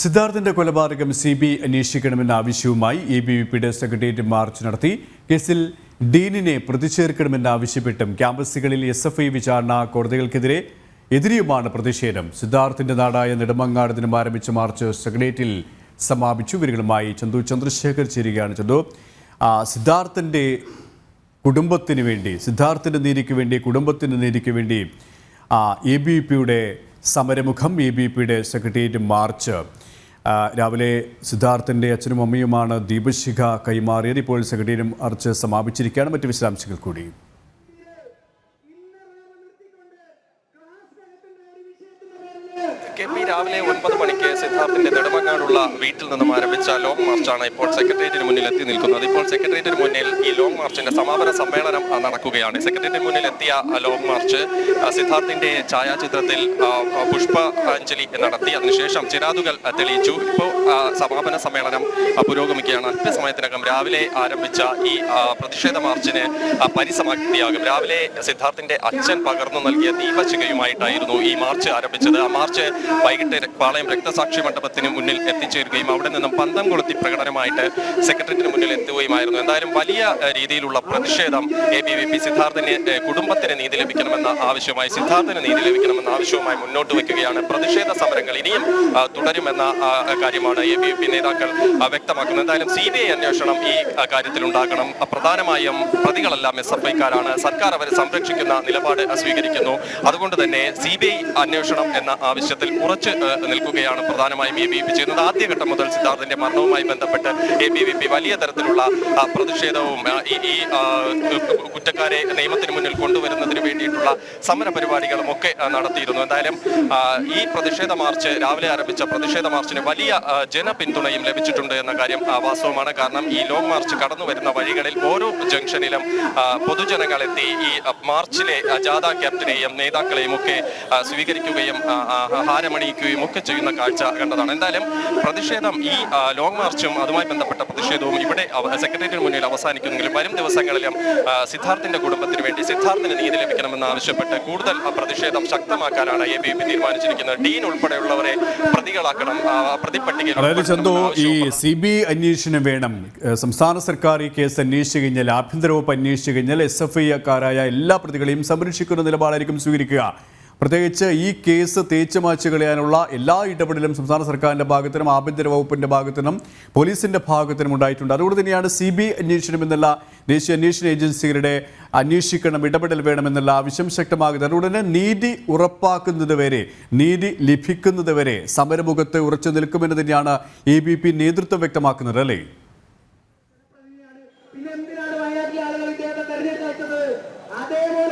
സിദ്ധാർത്ഥിന്റെ കൊലപാതകം C B I അന്വേഷിക്കണമെന്ന ആവശ്യവുമായി എ ബി വി പിയുടെ സെക്രട്ടേറിയറ്റ് മാർച്ച് നടത്തി. കേസിൽ ഡീനിനെ പ്രതിചേർക്കണമെന്ന് ആവശ്യപ്പെട്ടും ക്യാമ്പസുകളിൽ എസ് എഫ് ഐ വിചാരണ കോടതികൾക്കെതിരെ എതിരെയുമാണ് പ്രതിഷേധം. സിദ്ധാർത്ഥിന്റെ നാടായ നെടുമങ്ങാട് ദിനം ആരംഭിച്ച മാർച്ച് സെക്രട്ടേറിയറ്റിൽ സമാപിച്ചു. ഇവരുകളുമായി ചന്തു ചന്ദ്രശേഖർ ചേരുകയാണ് ചന്തു. സിദ്ധാർത്ഥന്റെ കുടുംബത്തിന് വേണ്ടി സിദ്ധാർത്ഥിന്റെ നീതിക്ക് വേണ്ടി കുടുംബത്തിന്റെ നീതിക്ക് വേണ്ടി എ ബി പിയുടെ സമരമുഖം എ ബി പിയുടെ സെക്രട്ടേറിയറ്റ് മാർച്ച് രാവിലെ സിദ്ധാർത്ഥിന്റെ അച്ഛനും അമ്മയുമാണ് ദീപശിഖ കൈമാറിയത്. ഇപ്പോൾ സെക്രട്ടേറിയറ്റ് അർച്ച് സമാപിച്ചിരിക്കുകയാണ്. മറ്റ് വിശദാംശങ്ങൾ കൂടി കെ പി രാവിലെ ഒൻപത് മണിക്ക് സിദ്ധാർത്ഥിന്റെ നെടുമങ്ങാടുള്ള വീട്ടിൽ നിന്നും ആരംഭിച്ച ലോങ് മാർച്ചാണ് ഇപ്പോൾ സെക്രട്ടേറിയറ്റിന് മുന്നിൽ എത്തി നിൽക്കുന്നത്. ഇപ്പോൾ സെക്രട്ടേറിയറ്റിന് മുന്നിൽ ഈ ലോങ് മാർച്ചിന്റെ സമാപന സമ്മേളനം നടക്കുകയാണ്. സെക്രട്ടേറിയറ്റിന് മുന്നിൽ എത്തിയ ലോങ് മാർച്ച് സിദ്ധാർത്ഥിന്റെ ഛായാചിത്രത്തിൽ പുഷ്പാഞ്ജലി നടത്തി. അതിനുശേഷം ചിരാതുകൾ തെളിയിച്ചു. ഇപ്പോൾ സമാപന സമ്മേളനം പുരോഗമിക്കുകയാണ്. അല്പസമയത്തിനകം രാവിലെ ആരംഭിച്ച ഈ പ്രതിഷേധ മാർച്ചിന് പരിസമാപ്തിയാകും. രാവിലെ സിദ്ധാർത്ഥിന്റെ അച്ഛൻ പകർന്നു നൽകിയ ദീപശിഖയുമായിട്ടായിരുന്നു ഈ മാർച്ച് ആരംഭിച്ചത്. ആ മാർച്ച് വൈകിട്ട് പാളയം രക്തസാക്ഷി മണ്ഡപത്തിന് മുന്നിൽ എത്തിച്ചേരുകയും അവിടെ നിന്നും പന്തം കൊളുത്തി പ്രകടനമായിട്ട് സെക്രട്ടറിയേറ്റിന് മുന്നിൽ എത്തുകയുമായിരുന്നു. എന്തായാലും വലിയ രീതിയിലുള്ള പ്രതിഷേധം എ ബി വി പി സിദ്ധാർത്ഥന് കുടുംബത്തിന് നീതി ലഭിക്കണമെന്ന ആവശ്യമായി സിദ്ധാർത്ഥിന് നീതി ലഭിക്കണമെന്ന ആവശ്യവുമായി മുന്നോട്ട് വയ്ക്കുകയാണ്. പ്രതിഷേധ സമരങ്ങൾ ഇനിയും തുടരുമെന്ന കാര്യമാണ് എ ബി വി പി നേതാക്കൾ വ്യക്തമാക്കുന്നത്. എന്തായാലും സി ബി ഐ അന്വേഷണം ഈ കാര്യത്തിൽ ഉണ്ടാകണം പ്രധാനമായും പ്രതികളെല്ലാം എസ് എഫ് ഐക്കാരാണ്. സർക്കാർ അവരെ സംരക്ഷിക്കുന്ന നിലപാട് സ്വീകരിക്കുന്നു. അതുകൊണ്ട് തന്നെ സി ബി ഐ അന്വേഷണം എന്ന ആവശ്യത്തിൽ ഉറച്ചു ഏഹ്, നിൽക്കുകയാണ് പ്രധാനമായും എ ബി വി പി ചെയ്യുന്നത്. ആദ്യഘട്ടം മുതൽ സിദ്ധാർത്ഥിന്റെ മരണവുമായി ബന്ധപ്പെട്ട് എ ബി വി പി വലിയ തരത്തിലുള്ള പ്രതിഷേധവും ഈ കുറ്റക്കാരെ നിയമത്തിന് മുന്നിൽ കൊണ്ടുവരുന്നതിന് വേണ്ടിയിട്ടുള്ള സമര പരിപാടികളും ഒക്കെ നടത്തിയിരുന്നു. എന്തായാലും ഈ പ്രതിഷേധ മാർച്ച് രാവിലെ ആരംഭിച്ച പ്രതിഷേധ മാർച്ചിന് വലിയ ജനപിന്തുണയും ലഭിച്ചിട്ടുണ്ട് എന്ന കാര്യം വാസ്തവമാണ് കാരണം ഈ ലോങ് മാർച്ച് കടന്നു വരുന്ന വഴികളിൽ ഓരോ ജംഗ്ഷനിലും പൊതുജനങ്ങളെത്തി ഈ മാർച്ചിലെ ജാഥാ ക്യാപ്റ്റനെയും നേതാക്കളെയും ഒക്കെ സ്വീകരിക്കുകയും ആ, ഹാരമണിയിക്കുകയും ഒക്കെ ചെയ്യുന്ന കാഴ്ച കണ്ടതാണ്. എന്തായാലും പ്രതിഷേധം ഈ ലോങ് മാർച്ചും അതുമായി ബന്ധപ്പെട്ട പ്രതിഷേധവും ഇവിടെ സെക്രട്ടേറിയറ്റിന് മുന്നിൽ അവസാനിക്കുന്നെങ്കിലും വരും ദിവസങ്ങളിലും സിദ്ധാർത്ഥിന്റെ കുടുംബത്തിന് വേണ്ടി സിദ്ധാർത്ഥിന് നീതി ലഭിക്കണമെന്ന് ആവശ്യപ്പെട്ട് കൂടുതൽ പ്രതിഷേധം ശക്തമാക്കാനാണ് എ ബി പി തീരുമാനിച്ചിരിക്കുന്നത്. ഡീൻ ഉൾപ്പെടെയുള്ളവരെ പ്രതികളാക്കണം അതായത് ചന്തു ഈ ഉൾപ്പെടുത്തണമെന്ന സി ബി അന്വേഷണം വേണം. സംസ്ഥാന സർക്കാർ ഈ കേസ് അന്വേഷിച്ചു കഴിഞ്ഞാൽ ആഭ്യന്തര വകുപ്പ് അന്വേഷിച്ചു കഴിഞ്ഞാൽ എസ് എഫ് ഐക്കാരായ എല്ലാ പ്രതികളെയും സംരക്ഷിക്കുന്ന നിലപാടായിരിക്കും സ്വീകരിക്കുക. പ്രത്യേകിച്ച് ഈ കേസ് തേച്ചു മാച്ചു കളയാനുള്ള എല്ലാ ഇടപെടലും സംസ്ഥാന സർക്കാരിന്റെ ഭാഗത്തിനും ആഭ്യന്തര വകുപ്പിന്റെ ഭാഗത്തിനും പോലീസിന്റെ ഭാഗത്തിനും ഉണ്ടായിട്ടുണ്ട്. അതുകൊണ്ട് തന്നെയാണ് സി ബി അന്വേഷണം എന്നുള്ള ദേശീയ അന്വേഷണ ഏജൻസികളുടെ അന്വേഷിക്കണം ഇടപെടൽ വേണമെന്നുള്ള ആവശ്യം ശക്തമാകുന്നത്. അതുകൊണ്ട് തന്നെ നീതി ഉറപ്പാക്കുന്നത് വരെ നീതി ലഭിക്കുന്നത് വരെ സമരമുഖത്ത് ഉറച്ചു നിൽക്കുമെന്ന് തന്നെയാണ് എ ബി പി നേതൃത്വം വ്യക്തമാക്കുന്നത് അല്ലേ?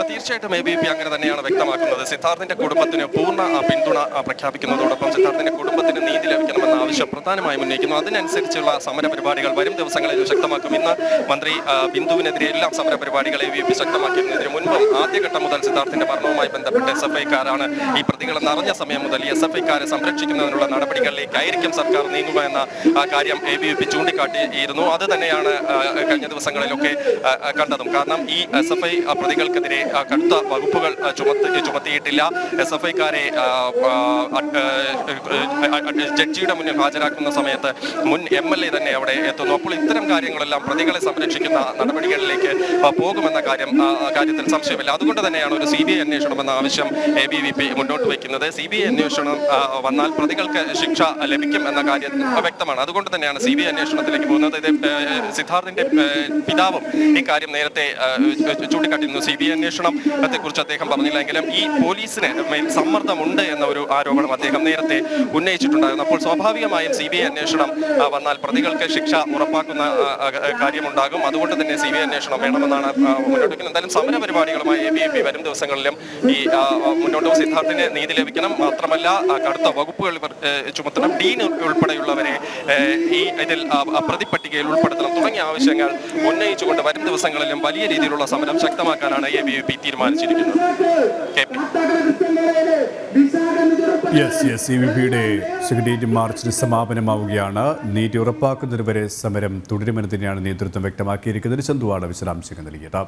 തീർച്ചയായിട്ടും എ ബി പി അങ്ങനെ തന്നെയാണ് വ്യക്തമാക്കുന്നത്. സിദ്ധാർത്ഥിന്റെ കുടുംബത്തിന് പൂർണ പിന്തുണ പ്രഖ്യാപിക്കുന്നതോടൊപ്പം സിദ്ധാർത്ഥിന്റെ കുടുംബത്തിന് നീതി ലഭിക്കണമെന്ന ആവശ്യം പ്രധാനമായും ഉന്നയിക്കുന്നു. അതിനനുസരിച്ചുള്ള സമര പരിപാടികൾ വരും ദിവസങ്ങളിൽ ശക്തമാക്കും. ഇന്ന് മന്ത്രി ബിന്ദുവിനെതിരെ എല്ലാം സമര പരിപാടികൾ എ ബി പി ശക്തമാക്കിയതിനു മുൻപും ആദ്യഘട്ടം മുതൽ സിദ്ധാർത്ഥിന്റെ മരണവുമായി ബന്ധപ്പെട്ട് എസ് എഫ് ഐക്കാരാണ് ഈ പ്രതികളെന്ന് അറിഞ്ഞ സമയം മുതൽ എസ് എഫ് ഐക്കാരെ സംരക്ഷിക്കുന്നതിനുള്ള നടപടികളിലേക്കായിരിക്കും സർക്കാർ നീങ്ങുക എന്ന കാര്യം എ ബി പി ചൂണ്ടിക്കാട്ടിയിരുന്നു. അത് തന്നെയാണ് കഴിഞ്ഞ ദിവസങ്ങളിലൊക്കെ കണ്ടതും. കാരണം ഈ എസ് എഫ് ഐ പ്രതികൾക്കെതിരെ കടുത്ത വകുപ്പുകൾ ചുമത്തി ചുമത്തിയിട്ടില്ല. എസ് എഫ് ഐക്കാരെ ജഡ്ജിയുടെ മുന്നിൽ ഹാജരാക്കുന്ന സമയത്ത് മുൻ എം എൽ എ തന്നെ അവിടെ എത്തുന്നു. അപ്പോൾ ഇത്തരം കാര്യങ്ങളെല്ലാം പ്രതികളെ സംരക്ഷിക്കുന്ന നടപടികളിലേക്ക് പോകുമെന്ന കാര്യം കാര്യത്തിൽ സംശയമില്ല. അതുകൊണ്ട് തന്നെയാണ് ഒരു സി ബി ഐ അന്വേഷണം എന്ന ആവശ്യം എ ബി വി പി മുന്നോട്ട് വയ്ക്കുന്നത്. സി ബി ഐ അന്വേഷണം വന്നാൽ പ്രതികൾക്ക് ശിക്ഷ ലഭിക്കും എന്ന കാര്യം വ്യക്തമാണ്. അതുകൊണ്ട് തന്നെയാണ് സി ബി ഐ അന്വേഷണത്തിലേക്ക് പോകുന്നത്. സിദ്ധാർത്ഥിന്റെ പിതാവും കാര്യം നേരത്തെ ആ, ചൂണ്ടിക്കാട്ടിയിരുന്നു സി ബി ഐ അന്വേഷണം കുറിച്ച് അദ്ദേഹം പറഞ്ഞില്ലെങ്കിലും ഈ പോലീസിന് മേൽ സമ്മർദ്ദമുണ്ട് എന്ന ഒരു ആരോപണം അദ്ദേഹം നേരത്തെ ഉന്നയിച്ചിട്ടുണ്ടായിരുന്നു. അപ്പോൾ സ്വാഭാവികമായും സി ബി ഐ അന്വേഷണം വന്നാൽ പ്രതികൾക്ക് ശിക്ഷ ഉറപ്പാക്കുന്ന കാര്യമുണ്ടാകും. അതുകൊണ്ട് തന്നെ സി ബി ഐ അന്വേഷണം വേണമെന്നാണ് മുന്നോട്ട് വയ്ക്കുന്നത് എന്തായാലും സമര പരിപാടികളുമായി എ ബി പി വരും ദിവസങ്ങളിലും ഈ മുന്നോട്ട് സിദ്ധാർത്ഥിന് നീതി ലഭിക്കണം. മാത്രമല്ല കടുത്ത വകുപ്പുകൾ ചുമത്തണം. ഡീൻ ഉൾപ്പെടെയുള്ളവരെ ഈ ഇതിൽ പ്രതിപട്ടികയിൽ ഉൾപ്പെടുത്തണം. തുടങ്ങിയ ആവശ്യങ്ങൾ ഉന്നയിച്ചുകൊണ്ട് വരും ദിവസങ്ങളിലും വലിയ രീതിയിലുള്ള സമരം ശക്തമാക്കാനാണ് എ ബി പി തീരുമാനിച്ചിരിക്കുന്നത്. യെസ് യെസ് സി വി പിയുടെ സെക്രട്ടേറിയറ്റ് മാർച്ചിന് സമാപനമാവുകയാണ്. നീതി ഉറപ്പാക്കുന്നതുവരെ സമരം തുടരുമെന്ന് തന്നെയാണ് നേതൃത്വം വ്യക്തമാക്കിയിരിക്കുന്നത്. ചന്തുവാണ് വിശദാംശങ്ങൾ നൽകിയത്.